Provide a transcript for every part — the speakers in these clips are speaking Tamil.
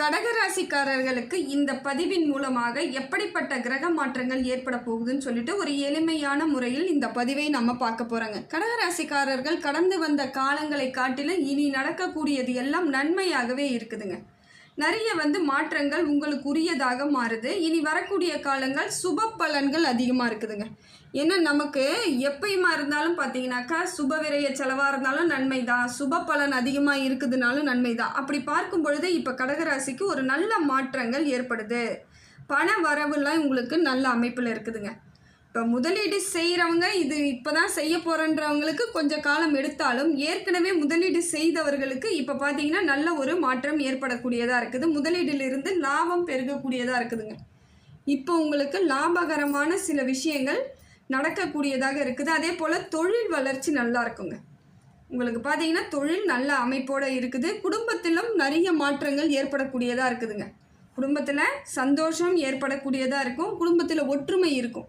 கடகராசிக்காரர்களுக்கு இந்த பதிவின் மூலமாக எப்படிப்பட்ட கிரக மாற்றங்கள் ஏற்பட போகுதுன்னு சொல்லிட்டு ஒரு எளிமையான முறையில் இந்த பதிவை நம்ம பார்க்க போறோங்க. கடகராசிக்காரர்கள் கடந்து வந்த காலங்களை காட்டிலும் இனி நடக்கக்கூடியது எல்லாம் நன்மையாகவே இருக்குதுங்க. நிறைய வந்து மாற்றங்கள் உங்களுக்கு உரியதாக மாறுது. இனி வரக்கூடிய காலங்கள் சுப பலன்கள் அதிகமாக இருக்குதுங்க. ஏன்னா நமக்கு எப்பயுமா இருந்தாலும் பார்த்தீங்கன்னாக்கா சுப விரய செலவாக இருந்தாலும் நன்மை தான் சுப பலன் அதிகமாக இருக்குதுனாலும் நன்மை தான் அப்படி பார்க்கும் பொழுது இப்போ கடகராசிக்கு ஒரு நல்ல மாற்றங்கள் ஏற்படுது. பண வரவுலாம் உங்களுக்கு நல்ல அமைப்பில் இருக்குதுங்க. இப்போ முதலீடு செய்கிறவங்க இது இப்போ தான் செய்ய போகிறன்றவங்களுக்கு கொஞ்சம் காலம் எடுத்தாலும் ஏற்கனவே முதலீடு செய்தவர்களுக்கு இப்போ பார்த்தீங்கன்னா நல்ல ஒரு மாற்றம் ஏற்படக்கூடியதாக இருக்குது. முதலீடிலிருந்து லாபம் பெருகக்கூடியதாக இருக்குதுங்க. இப்போ உங்களுக்கு லாபகரமான சில விஷயங்கள் நடக்கக்கூடியதாக இருக்குது. அதே போல் தொழில் வளர்ச்சி நல்லா இருக்குங்க. உங்களுக்கு பார்த்தீங்கன்னா தொழில் நல்ல அமைப்போடு இருக்குது. குடும்பத்திலும் நிறைய மாற்றங்கள் ஏற்படக்கூடியதாக இருக்குதுங்க. குடும்பத்தில் சந்தோஷம் ஏற்படக்கூடியதாக இருக்கும். குடும்பத்தில் ஒற்றுமை இருக்கும்.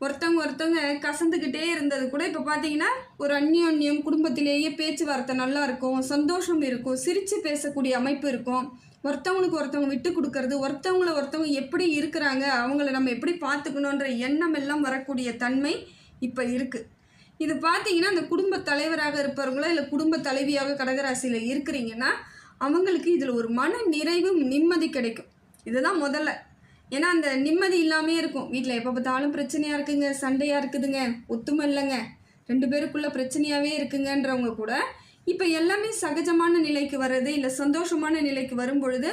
ஒருத்தவங்க ஒருத்தவங்க கசந்துக்கிட்டே இருந்தது கூட இப்போ பார்த்தீங்கன்னா ஒரு அந்யோன்யம் குடும்பத்திலேயே பேச்சுவார்த்தை நல்லா இருக்கும் சந்தோஷம் இருக்கும் சிரித்து பேசக்கூடிய அமைப்பு இருக்கும். ஒருத்தவங்களுக்கு ஒருத்தவங்க விட்டு கொடுக்கறது ஒருத்தவங்கள ஒருத்தவங்க எப்படி இருக்கிறாங்க அவங்கள நம்ம எப்படி பார்த்துக்கணுன்ற எண்ணம் எல்லாம் வரக்கூடிய தன்மை இப்போ இருக்குது இது பார்த்தீங்கன்னா அந்த குடும்ப தலைவராக இருப்பவர்களோ இல்லை குடும்ப தலைவியாக கடகராசியில் இருக்கிறீங்கன்னா அவங்களுக்கு இதில் ஒரு மன நிறைவும் நிம்மதி கிடைக்கும். இதுதான் முதல்ல. ஏன்னா அந்த நிம்மதி இல்லாமே இருக்கும். வீட்டில் எப்போ பார்த்தாலும் பிரச்சனையாக இருக்குங்க சண்டையாக இருக்குதுங்க ஒத்துமை இல்லைங்க. ரெண்டு பேருக்குள்ள பிரச்சனையாகவே இருக்குங்கன்றவங்க கூட இப்போ எல்லாமே சகஜமான நிலைக்கு வர்றது இல்லை சந்தோஷமான நிலைக்கு வரும் பொழுது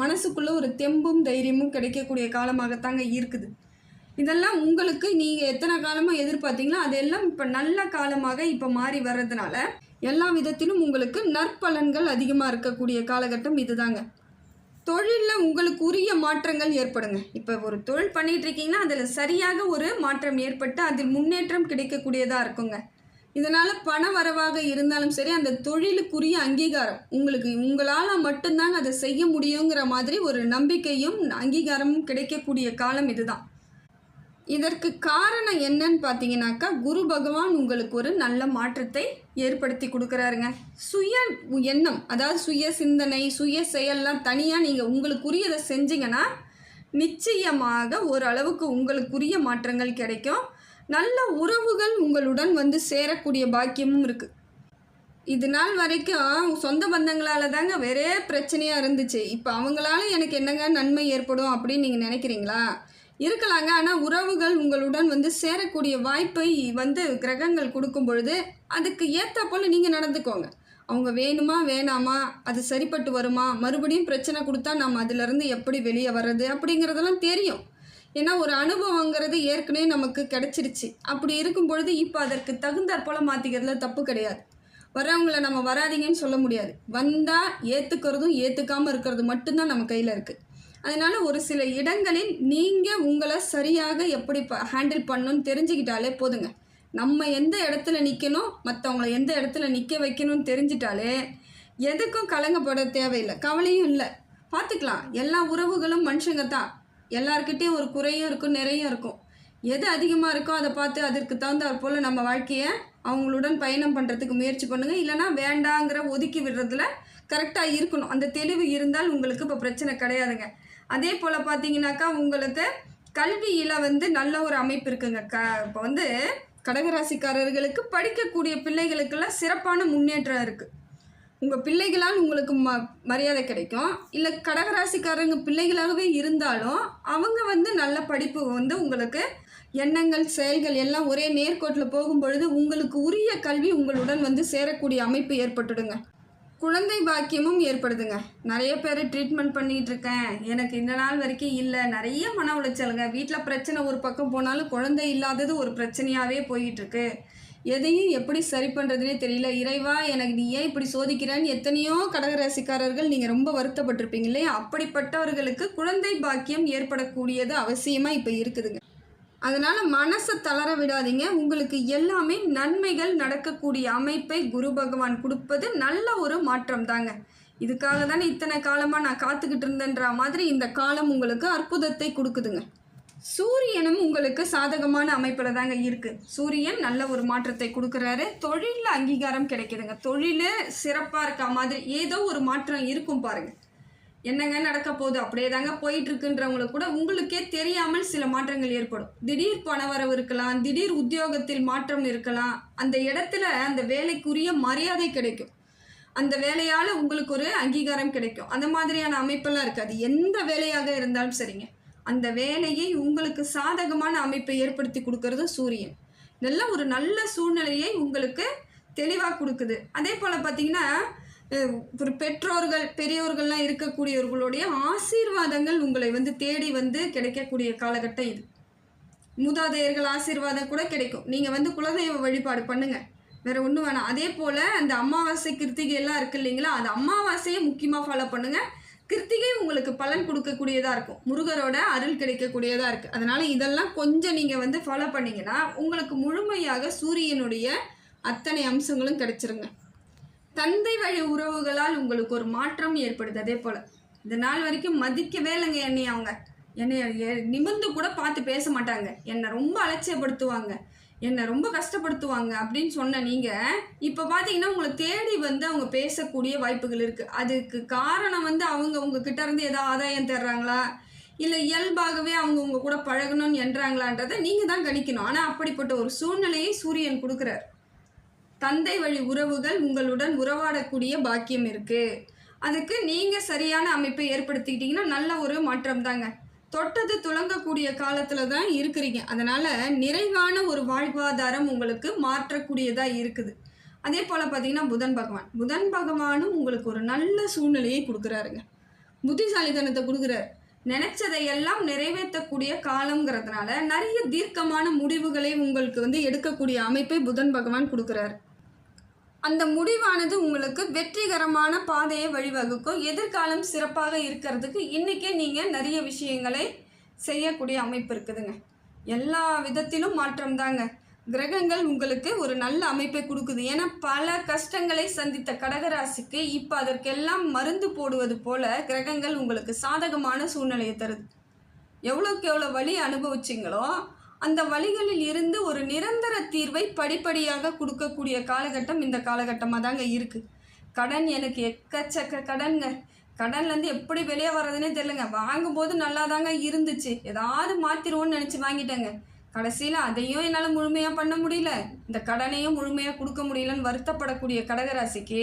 மனசுக்குள்ளே ஒரு தெம்பும் தைரியமும் கிடைக்கக்கூடிய காலமாகத்தாங்க இருக்குது. இதெல்லாம் உங்களுக்கு நீங்கள் எத்தனை காலமாக எதிர்பார்த்தீங்களோ அதெல்லாம் இப்போ நல்ல காலமாக இப்போ மாறி வர்றதுனால எல்லா விதத்திலும் உங்களுக்கு நற்பலன்கள் அதிகமாக இருக்கக்கூடிய காலகட்டம் இதுதாங்க. தொழிலில் உங்களுக்கு உரிய மாற்றங்கள் ஏற்படுங்க. இப்போ ஒரு தொழில் பண்ணிட்டு இருக்கீங்கன்னா அதில் சரியாக ஒரு மாற்றம் ஏற்பட்டு அதில் முன்னேற்றம் கிடைக்கக்கூடியதாக இருக்குங்க. இதனால் பண வரவாக இருந்தாலும் சரி அந்த தொழிலுக்குரிய அங்கீகாரம் உங்களுக்கு உங்களால் மட்டும்தாங்க அதை செய்ய முடியுங்கிற மாதிரி ஒரு நம்பிக்கையும் அங்கீகாரமும் கிடைக்கக்கூடிய காலம் இதுதான். இதற்கு காரணம் என்னன்னு பார்த்தீங்கன்னாக்கா குரு பகவான் உங்களுக்கு ஒரு நல்ல மாற்றத்தை ஏற்படுத்தி கொடுக்குறாருங்க. சுய எண்ணம் அதாவது சுய சிந்தனை சுய செயல்லாம் தனியாக நீங்கள் உங்களுக்குரியதை செஞ்சீங்கன்னா நிச்சயமாக ஓரளவுக்கு உங்களுக்குரிய மாற்றங்கள் கிடைக்கும். நல்ல உறவுகள் உங்களுடன் வந்து சேரக்கூடிய பாக்கியமும் இருக்குது இது நாள் வரைக்கும் சொந்த பந்தங்களால் தாங்க வேறே பிரச்சனையாக இருந்துச்சு. இப்போ அவங்களால எனக்கு என்னங்க நன்மை ஏற்படும் அப்படின்னு நீங்கள் நினைக்கிறீங்களா? இருக்கலாங்க. ஆனால் உறவுகள் உங்களுடன் வந்து சேரக்கூடிய வாய்ப்பை வந்து கிரகங்கள் கொடுக்கும் பொழுது அதுக்கு ஏற்ற போல் நீங்கள் நடந்துக்கோங்க. அவங்க வேணுமா வேணாமா அது சரிப்பட்டு வருமா மறுபடியும் பிரச்சனை கொடுத்தா நம்ம அதிலிருந்து எப்படி வெளியே வர்றது அப்படிங்கிறதெல்லாம் தெரியும். ஏன்னா ஒரு அனுபவங்கிறது ஏற்கனவே நமக்கு கிடைச்சிருச்சு. அப்படி இருக்கும் பொழுது இப்போ அதற்கு தகுந்தாற் போல் மாற்றிக்கிறதுல தப்பு கிடையாது. வரவங்களை நம்ம வராதீங்கன்னு சொல்ல முடியாது. வந்தால் ஏற்றுக்கிறதும் ஏற்றுக்காமல் இருக்கிறது மட்டும்தான் நம்ம கையில் இருக்குது அதனால் ஒரு சில இடங்களில் நீங்கள் உங்களை சரியாக எப்படி ப ஹேண்டில் பண்ணணும்னு தெரிஞ்சுக்கிட்டாலே போதுங்க. நம்ம எந்த இடத்துல நிற்கணும் மற்றவங்கள எந்த இடத்துல நிற்க வைக்கணும்னு தெரிஞ்சிட்டாலே எதுக்கும் கலங்கப்பட தேவையில்லை கவலையும் இல்லை. பார்த்துக்கலாம் எல்லா உறவுகளும் மனுஷங்க தான். எல்லாருக்கிட்டேயும் ஒரு குறையும் இருக்கும் நிறையும் இருக்கும். எது அதிகமாக இருக்கோ அதை பார்த்து அதற்கு தகுந்தாற் போல் நம்ம வாழ்க்கையை அவங்களுடன் பயணம் பண்ணுறதுக்கு முயற்சி பண்ணுங்கள் இல்லைனா வேண்டாங்கிற ஒதுக்கி விடுறதுல கரெக்டாக இருக்கணும். அந்த தெளிவு இருந்தால் உங்களுக்கு இப்போ பிரச்சனை கிடையாதுங்க. அதே போல் பார்த்தீங்கன்னாக்கா உங்களுக்கு கல்வியில் வந்து நல்ல ஒரு அமைப்பு இருக்குங்க க இப்போ வந்து கடகராசிக்காரர்களுக்கு படிக்கக்கூடிய பிள்ளைகளுக்கெல்லாம் சிறப்பான முன்னேற்றம் இருக்குது உங்கள் பிள்ளைகளால் உங்களுக்கு ம மரியாதை கிடைக்கும். இல்லை கடகராசிக்காரங்க பிள்ளைகளாகவே இருந்தாலும் அவங்க வந்து நல்ல படிப்பு வந்து உங்களுக்கு எண்ணங்கள் செயல்கள் எல்லாம் ஒரே நேர்கோட்டில் போகும் பொழுது உங்களுக்கு உரிய கல்வி உங்களுடன் வந்து சேரக்கூடிய அமைப்பு ஏற்பட்டுடுங்க. குழந்தை பாக்கியமும் ஏற்படுதுங்க. நிறைய பேர் ட்ரீட்மெண்ட் பண்ணிகிட்டு இருக்கேன். எனக்கு இந்த நாள் வரைக்கும் இல்லை. நிறைய மன உளைச்சலுங்க. வீட்டில் பிரச்சனை ஒரு பக்கம் போனாலும் குழந்தை இல்லாதது ஒரு பிரச்சனையாகவே போயிட்டுருக்கு. எதையும் எப்படி சரி பண்ணுறதுனே தெரியல. இறைவா எனக்கு நீ ஏன் இப்படி சோதிக்கிறேன்னு எத்தனையோ கடகராசிக்காரர்கள் நீங்கள் ரொம்ப வருத்தப்பட்டிருப்பீங்க இல்லையா? அப்படிப்பட்டவர்களுக்கு குழந்தை பாக்கியம் ஏற்படக்கூடியது அவசியமாக இப்போ இருக்குதுங்க. அதனால் மனசை தளர விடாதீங்க. உங்களுக்கு எல்லாமே நன்மைகள் நடக்கக்கூடிய அமைப்பை குரு பகவான் கொடுப்பது நல்ல ஒரு மாற்றம் தாங்க இதுக்காக தானே இத்தனை காலமாக நான் காத்துக்கிட்டு இருந்தேன்ற மாதிரி இந்த காலம் உங்களுக்கு அற்புதத்தை கொடுக்குதுங்க. சூரியனும் உங்களுக்கு சாதகமான அமைப்பில் தாங்க இருக்குது சூரியன் நல்ல ஒரு மாற்றத்தை கொடுக்குறாரு. தொழிலில் அங்கீகாரம் கிடைக்குதுங்க. தொழில் சிறப்பாக இருக்க மாதிரி ஏதோ ஒரு மாற்றம் இருக்கும் பாருங்கள் என்னங்க நடக்க போகுது? அப்படியே தாங்க போயிட்டு இருக்குன்றவங்களுக்கு கூட உங்களுக்கே தெரியாமல் சில மாற்றங்கள் ஏற்படும். திடீர் பணவரவு இருக்கலாம் திடீர் உத்தியோகத்தில் மாற்றம் இருக்கலாம். அந்த இடத்துல அந்த வேலைக்குரிய மரியாதை கிடைக்கும். அந்த வேலையால் உங்களுக்கு ஒரு அங்கீகாரம் கிடைக்கும். அந்த மாதிரியான அமைப்பெல்லாம் இருக்காது. எந்த வேலையாக இருந்தாலும் சரிங்க. அந்த வேலையை உங்களுக்கு சாதகமான அமைப்பை ஏற்படுத்தி கொடுக்கறது சூரியன். நல்ல ஒரு நல்ல சூழ்நிலையை உங்களுக்கு தெளிவாக கொடுக்குது. அதே போல் பார்த்தீங்கன்னா ஒரு பெற்றோர்கள் பெரியோர்கள்லாம் இருக்கக்கூடியவர்களுடைய ஆசீர்வாதங்கள் உங்களை வந்து தேடி வந்து கிடைக்கக்கூடிய காலகட்டம் இது. மூதாதையர்கள் ஆசீர்வாதம் கூட கிடைக்கும். நீங்கள் வந்து குலதெய்வ வழிபாடு பண்ணுங்கள் வேறு ஒன்றும் வேணாம். அதே போல் அந்த அமாவாசை கிருத்திகை எல்லாம் இருக்கு இல்லைங்களா? அந்த அமாவாசையை முக்கியமாக ஃபாலோ பண்ணுங்கள் கிருத்திகை உங்களுக்கு பலன் கொடுக்கக்கூடியதாக இருக்கும். முருகரோட அருள் கிடைக்கக்கூடியதாக இருக்குது அதனால் இதெல்லாம் கொஞ்சம் நீங்கள் வந்து ஃபாலோ பண்ணிங்கன்னா உங்களுக்கு முழுமையாக சூரியனுடைய அத்தனை அம்சங்களும் கிடைச்சிருங்க. தந்தை வழி உறவுகளால் உங்களுக்கு ஒரு மாற்றம் ஏற்படுது. அதே போல் இந்த நாள் வரைக்கும் மதிக்கவே இல்லைங்க என்னை அவங்க. என்னை நிமிர்ந்து கூட பார்த்து பேச மாட்டாங்க. என்னை ரொம்ப அலட்சியப்படுத்துவாங்க. என்னை ரொம்ப கஷ்டப்படுத்துவாங்க அப்படின்னு சொன்ன நீங்கள் இப்போ பார்த்தீங்கன்னா உங்களை தேடி வந்து அவங்க பேசக்கூடிய வாய்ப்புகள் இருக்குது அதுக்கு காரணம் வந்து அவங்க உங்ககிட்ட இருந்து ஏதோ ஆதாயம் தர்றாங்களா? இல்லை இயல்பாகவே அவங்க உங்க கூட பழகணும்னு என்றாங்களான்றதை நீங்கள் தான் கணிக்கணும். ஆனால் அப்படிப்பட்ட ஒரு சூழ்நிலையை சூரியன் கொடுக்குறாரு. தந்தை வழி உறவுகள் உங்களுடன் உறவாடக்கூடிய பாக்கியம் இருக்குது அதுக்கு நீங்கள் சரியான அமைப்பை ஏற்படுத்திக்கிட்டிங்கன்னா நல்ல ஒரு மாற்றம் தாங்க தொட்டது துளங்கக்கூடிய காலத்தில் தான் இருக்கிறீங்க. அதனால் நிறைவான ஒரு வாழ்வாதாரம் உங்களுக்கு மாற்றக்கூடியதாக இருக்குது. அதே போல் பார்த்தீங்கன்னா புதன் பகவான். புதன் பகவானும் உங்களுக்கு ஒரு நல்ல சூழ்நிலையை கொடுக்குறாருங்க. புத்திசாலித்தனத்தை கொடுக்குறாரு. நினைச்சதையெல்லாம் நிறைவேற்றக்கூடிய காலங்கிறதுனால நிறைய தீர்க்கமான முடிவுகளை உங்களுக்கு வந்து எடுக்கக்கூடிய அமைப்பை புதன் பகவான் கொடுக்குறாரு. அந்த முடிவானது உங்களுக்கு வெற்றிகரமான பாதையை வழிவகுக்கும். எதிர்காலம் சிறப்பாக இருக்கிறதுக்கு இன்றைக்கே நீங்கள் நிறைய விஷயங்களை செய்யக்கூடிய அமைப்பு இருக்குதுங்க. எல்லா விதத்திலும் மாற்றம் தாங்க. கிரகங்கள் உங்களுக்கு ஒரு நல்ல அமைப்பை கொடுக்குது. ஏன்னா பல கஷ்டங்களை சந்தித்த கடகராசிக்கு இப்போ அதற்கெல்லாம் மருந்து போடுவது போல கிரகங்கள் உங்களுக்கு சாதகமான சூழ்நிலையை தருது. எவ்வளோக்கு எவ்வளோ வழி அனுபவிச்சிங்களோ அந்த வழிகளில் இருந்து ஒரு நிரந்தர தீர்வை படிப்படியாக கொடுக்கக்கூடிய காலகட்டம் இந்த காலகட்டமாக தாங்க இருக்குது கடன் எனக்கு எக்கச்சக்க கடன்ங்க. கடன்லேருந்து எப்படி வெளியே வர்றதுனே தெரிலங்க வாங்கும்போது நல்லா தாங்க இருந்துச்சு. ஏதாவது மாற்றிடுவோன்னு நினச்சி வாங்கிட்டேங்க. கடைசியில் அதையும் என்னால் முழுமையாக பண்ண முடியல. இந்த கடனையும் முழுமையாக கொடுக்க முடியலன்னு வருத்தப்படக்கூடிய கடகராசிக்கு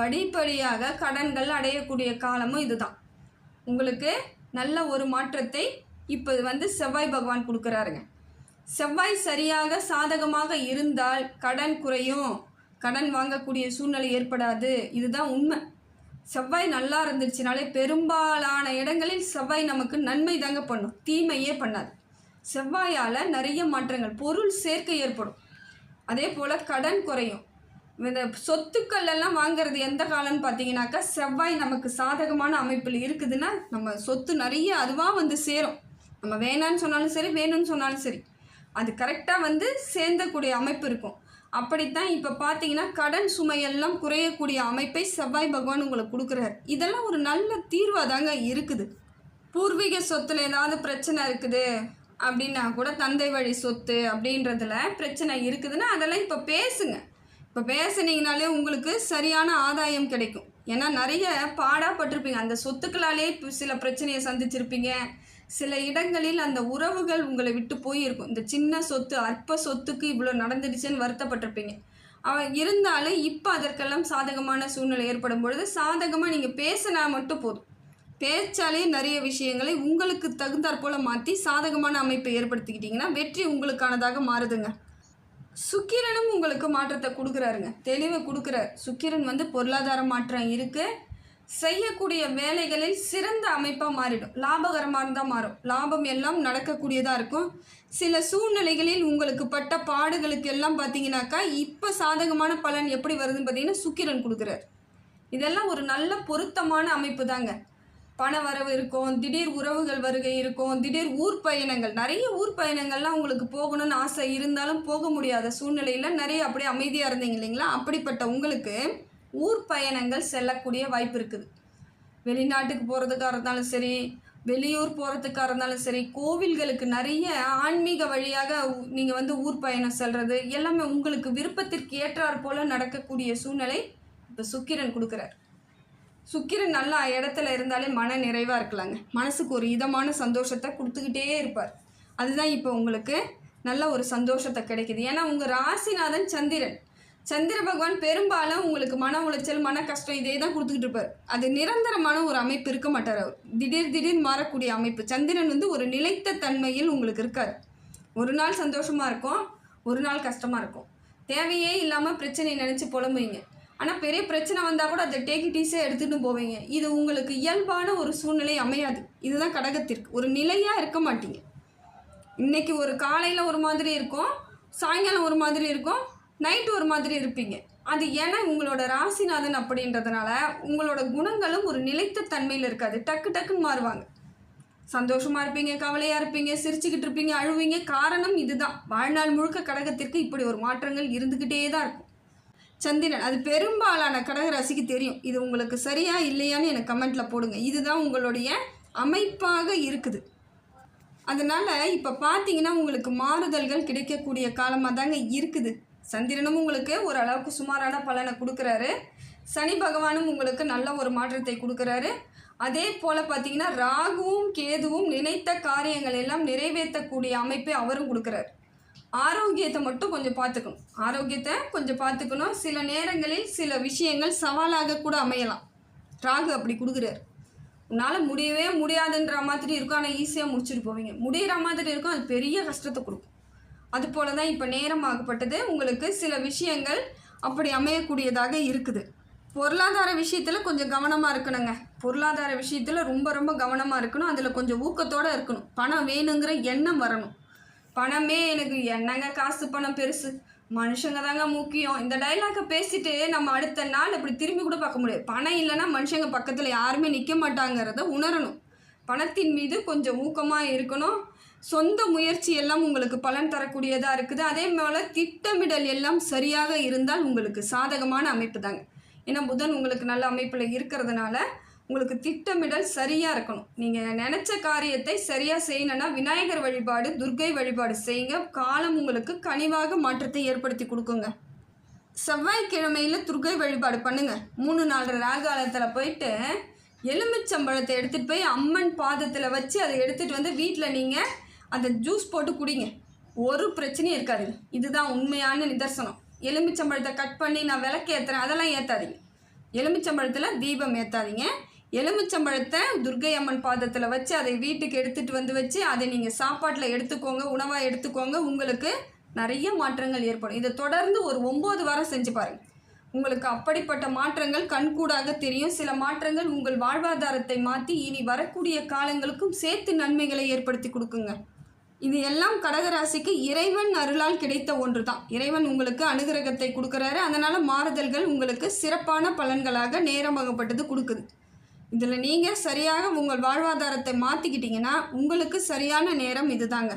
படிப்படியாக கடன்கள் அடையக்கூடிய காலமும் இதுதான். உங்களுக்கு நல்ல ஒரு மாற்றத்தை இப்போ வந்து செவ்வாய் பகவான் கொடுக்குறாருங்க. செவ்வாய் சரியாக சாதகமாக இருந்தால் கடன் குறையும். கடன் வாங்கக்கூடிய சூழ்நிலை ஏற்படாது. இதுதான் உண்மை. செவ்வாய் நல்லா இருந்துச்சுனாலே பெரும்பாலான இடங்களில் செவ்வாய் நமக்கு நன்மை தாங்க பண்ணும். தீமையே பண்ணாது. செவ்வாயால் நிறைய மாற்றங்கள் பொருள் சேர்க்கை ஏற்படும். அதே போல் கடன் குறையும். இந்த சொத்துக்கள் எல்லாம் வாங்குறது எந்த காலம்னு பார்த்தீங்கன்னாக்கா செவ்வாய் நமக்கு சாதகமான அமைப்பில் இருக்குதுன்னா நம்ம சொத்து நிறைய அதுவாக வந்து சேரும். நம்ம வேணான்னு சொன்னாலும் சரி வேணும்னு சொன்னாலும் சரி. அது கரெக்டாக வந்து சேர்ந்தக்கூடிய அமைப்பு இருக்கும். அப்படித்தான் இப்போ பார்த்தீங்கன்னா கடன் சுமையெல்லாம் குறையக்கூடிய அமைப்பை செவ்வாய் பகவான் உங்களுக்கு கொடுக்குறாரு. இதெல்லாம் ஒரு நல்ல தீர்வாக தாங்க இருக்குது. பூர்வீக சொத்துல ஏதாவது பிரச்சனை இருக்குது அப்படின்னா கூட தந்தை வழி சொத்து அப்படின்றதுல பிரச்சனை இருக்குதுன்னா அதெல்லாம் இப்போ பேசுங்க. இப்போ பேசுனீங்கனாலே உங்களுக்கு சரியான ஆதாயம் கிடைக்கும். ஏன்னா நிறைய பாடாப்பட்டிருப்பீங்க அந்த சொத்துக்களாலே இப்போ சில பிரச்சனையை சந்திச்சிருப்பீங்க. சில இடங்களில் அந்த உறவுகள் உங்களை விட்டு போயிருக்கும். இந்த சின்ன சொத்து அற்ப சொத்துக்கு இவ்வளோ நடந்துடுச்சுன்னு வருத்தப்பட்டிருப்பீங்க. அவன் இருந்தாலும் இப்போ அதற்கெல்லாம் சாதகமான சூழ்நிலை ஏற்படும் பொழுது சாதகமாக நீங்கள் பேசினா மட்டும் போதும். பேச்சாலே நிறைய விஷயங்களை உங்களுக்கு தகுந்தாற்போல் மாற்றி சாதகமான அமைப்பை ஏற்படுத்திக்கிட்டிங்கன்னா வெற்றி உங்களுக்கானதாக மாறுதுங்க. சுக்கிரனும் உங்களுக்கு மாற்றத்தை கொடுக்குறாருங்க. தெளிவை கொடுக்குறார். சுக்கிரன் வந்து பொருளாதார மாற்றம் இருக்குது செய்யக்கூடிய வேலைகளில் சிறந்த அமைப்பாக மாறிடும். லாபகரமாக மாறும். லாபம் எல்லாம் நடக்கக்கூடியதாக இருக்கும். சில சூழ்நிலைகளில் உங்களுக்கு பட்ட பாடுகளுக்கு எல்லாம் பார்த்தீங்கன்னாக்கா இப்போ சாதகமான பலன் எப்படி வருதுன்னு பார்த்தீங்கன்னா சுக்கிரன் கொடுக்குறார். இதெல்லாம் ஒரு நல்ல பொருத்தமான அமைப்பு தாங்க பண வரவு இருக்கும் திடீர் உறவுகள் வருகை இருக்கும் திடீர் ஊர் பயணங்கள். நிறைய ஊர் பயணங்கள்லாம் உங்களுக்கு போகணும்னு ஆசை இருந்தாலும் போக முடியாத சூழ்நிலையில் நிறைய அப்படியே அமைதியாக இருந்தீங்க இல்லைங்களா? அப்படிப்பட்ட உங்களுக்கு ஊர் பயணங்கள் செல்லக்கூடிய வாய்ப்பு இருக்குது. வெளிநாட்டுக்கு போகிறதுக்காக இருந்தாலும் சரி வெளியூர் போகிறதுக்காக இருந்தாலும் சரி கோவில்களுக்கு நிறைய ஆன்மீக வழியாக நீங்கள் வந்து ஊர் பயணம் செல்வது எல்லாமே உங்களுக்கு விருப்பத்திற்கு ஏற்றாற் போல நடக்கக்கூடிய சூழ்நிலை இப்போ சுக்கிரன் கொடுக்குறார். சுக்கிரன் நல்ல இடத்துல இருந்தாலே மன நிறைவாக இருக்கலாங்க. மனசுக்கு ஒரு இதமான சந்தோஷத்தை கொடுத்துக்கிட்டே இருப்பார். அதுதான் இப்போ உங்களுக்கு நல்ல ஒரு சந்தோஷத்தை கிடைக்குது. ஏன்னா உங்கள் ராசிநாதன் சந்திரன். சந்திர பகவான் பெரும்பாலும் உங்களுக்கு மன உளைச்சல் மன கஷ்டம் இதே தான் கொடுத்துக்கிட்டு இருப்பார். அது நிரந்தரமான ஒரு அமைப்பு இருக்க மாட்டார் அவர். திடீர் திடீர் மாறக்கூடிய அமைப்பு. சந்திரன் வந்து ஒரு நிலைத்த தன்மையில் உங்களுக்கு இருக்கார். ஒரு நாள் சந்தோஷமாக இருக்கும் ஒரு நாள் கஷ்டமாக இருக்கும். தேவையே இல்லாமல் பிரச்சனையை நினச்சி புலம்புவீங்க. ஆனால் பெரிய பிரச்சனை வந்தால் கூட அதை டேக் டீஸே எடுத்துகிட்டு போவீங்க. இது உங்களுக்கு இயல்பான ஒரு சூழ்நிலை அமையாது. இதுதான் கடகத்திற்கு. ஒரு நிலையாக இருக்க மாட்டீங்க. இன்னைக்கு ஒரு காலையில் ஒரு மாதிரி இருக்கும் சாயங்காலம் ஒரு மாதிரி இருக்கும் நைட் ஒரு மாதிரி இருப்பீங்க. அது ஏன்னா உங்களோட ராசிநாதன் அப்படின்றதுனால உங்களோட குணங்களும் ஒரு நிலைத்த தன்மையில் இருக்காது. டக்கு டக்குன்னு மாறுவாங்க. சந்தோஷமாக இருப்பீங்க கவலையாக இருப்பீங்க சிரிச்சுக்கிட்டு இருப்பீங்க அழுவீங்க. காரணம் இதுதான். வாழ்நாள் முழுக்க கடகத்திற்கு இப்படி ஒரு மாற்றங்கள் இருந்துக்கிட்டே தான் இருக்கும். சந்திரன் அது பெரும்பாலான கடக ராசிக்கு தெரியும். இது உங்களுக்கு சரியா இல்லையான்னு எனக்கு கமெண்ட்டில் போடுங்க. இதுதான் உங்களுடைய அமைப்பாக இருக்குது. அதனால் இப்போ பார்த்தீங்கன்னா உங்களுக்கு மாறுதல்கள் கிடைக்கக்கூடிய காலமாக தாங்க இருக்குது. சந்திரனும் உங்களுக்கு ஓரளவுக்கு சுமாரான பலனை கொடுக்குறாரு. சனி பகவானும் உங்களுக்கு நல்ல ஒரு மாற்றத்தை கொடுக்குறாரு. அதே போல் பார்த்தீங்கன்னா ராகுவும் கேதுவும் நினைத்த காரியங்கள் எல்லாம் நிறைவேற்றக்கூடிய அமைப்பை அவரும் கொடுக்குறாரு. ஆரோக்கியத்தை மட்டும் கொஞ்சம் பார்த்துக்கணும். ஆரோக்கியத்தை கொஞ்சம் பார்த்துக்கணும். சில நேரங்களில் சில விஷயங்கள் சவாலாக கூட அமையலாம். ராகு அப்படி கொடுக்குறாரு. உன்னால் முடியவே முடியாதுன்ற மாதிரி இருக்கும். ஆனால் ஈஸியாக முடிச்சுட்டு போவீங்க. முடிகிற மாதிரி இருக்கும். அது பெரிய கஷ்டத்தை கொடுக்கும். அது போல தான் இப்போ நேரமாகப்பட்டது. உங்களுக்கு சில விஷயங்கள் அப்படி அமையக்கூடியதாக இருக்குது. பொருளாதார விஷயத்தில் கொஞ்சம் கவனமாக இருக்கணுங்க. பொருளாதார விஷயத்தில் ரொம்ப ரொம்ப கவனமாக இருக்கணும். அதில் கொஞ்சம் ஊக்கத்தோடு இருக்கணும். பணம் வேணுங்கிற எண்ணம் வரணும். பணமே எனக்கு என்னங்க காசு பணம் பெருசு? மனுஷங்க தாங்க முக்கியம். இந்த டைலாக்கை பேசிட்டு நம்ம அடுத்த நாள் இப்படி திரும்பி கூட பார்க்க முடியாது. பணம் இல்லைன்னா மனுஷங்க பக்கத்தில் யாருமே நிற்க மாட்டாங்கிறத உணரணும். பணத்தின் மீது கொஞ்சம் ஊக்கமாக இருக்கணும். சொந்த முயற்சி எல்லாம் உங்களுக்கு பலன் தரக்கூடியதாக இருக்குது. அதே போல் திட்டமிடல் எல்லாம் சரியாக இருந்தால் உங்களுக்கு சாதகமான அமைப்பு தாங்க. ஏன்னா புதன் உங்களுக்கு நல்ல அமைப்பில் இருக்கிறதுனால உங்களுக்கு திட்டமிடல் சரியாக இருக்கணும். நீங்கள் நினச்ச காரியத்தை சரியாக செய்யணும்னா விநாயகர் வழிபாடு துர்க்கை வழிபாடு செய்யுங்க. காலம் உங்களுக்கு கனிவாக மாற்றத்தை ஏற்படுத்தி கொடுக்குங்க. செவ்வாய்க்கிழமையில் துர்க்கை வழிபாடு பண்ணுங்கள் மூணு நாலு ராகாலத்தில் போயிட்டு எலுமிச்சம்பழத்தை எடுத்துகிட்டு போய் அம்மன் பாதத்தில் வச்சு அதை எடுத்துகிட்டு வந்து வீட்டில் நீங்கள் அந்த ஜூஸ் போட்டு குடிங்க. ஒரு பிரச்சனையும் இருக்காதுங்க இதுதான் உண்மையான நிதர்சனம். எலுமிச்சம்பழத்தை கட் பண்ணி நான் விளக்கு ஏற்றுறேன் அதெல்லாம் ஏற்றாதீங்க எலுமிச்சம்பழத்தில் தீபம் ஏற்றாதீங்க எலுமிச்சம்பழத்தை துர்க்கை அம்மன் பாதத்தில் வச்சு அதை வீட்டுக்கு எடுத்துகிட்டு வந்து வச்சு அதை நீங்கள் சாப்பாட்டில் எடுத்துக்கோங்க உணவாக எடுத்துக்கோங்க. உங்களுக்கு நிறைய மாற்றங்கள் ஏற்படும். இதை தொடர்ந்து ஒரு ஒம்பது வாரம் செஞ்சு பாருங்கள் உங்களுக்கு அப்படிப்பட்ட மாற்றங்கள் கண்கூடாக தெரியும். சில மாற்றங்கள் உங்கள் வாழ்வாதாரத்தை மாற்றி இனி வரக்கூடிய காலங்களுக்கும் சேர்த்து நன்மைகளை ஏற்படுத்தி கொடுக்குங்க. இது எல்லாம் கடகராசிக்கு இறைவன் அருளால் கிடைத்த ஒன்று தான் இறைவன் உங்களுக்கு அனுகிரகத்தை கொடுக்குறாரு. அதனால் மாறுதல்கள் உங்களுக்கு சிறப்பான பலன்களாக நேரமாகப்பட்டது கொடுக்குது. இதில் நீங்கள் சரியாக உங்கள் வாழ்வாதாரத்தை மாற்றிக்கிட்டிங்கன்னா உங்களுக்கு சரியான நேரம் இதுதாங்க.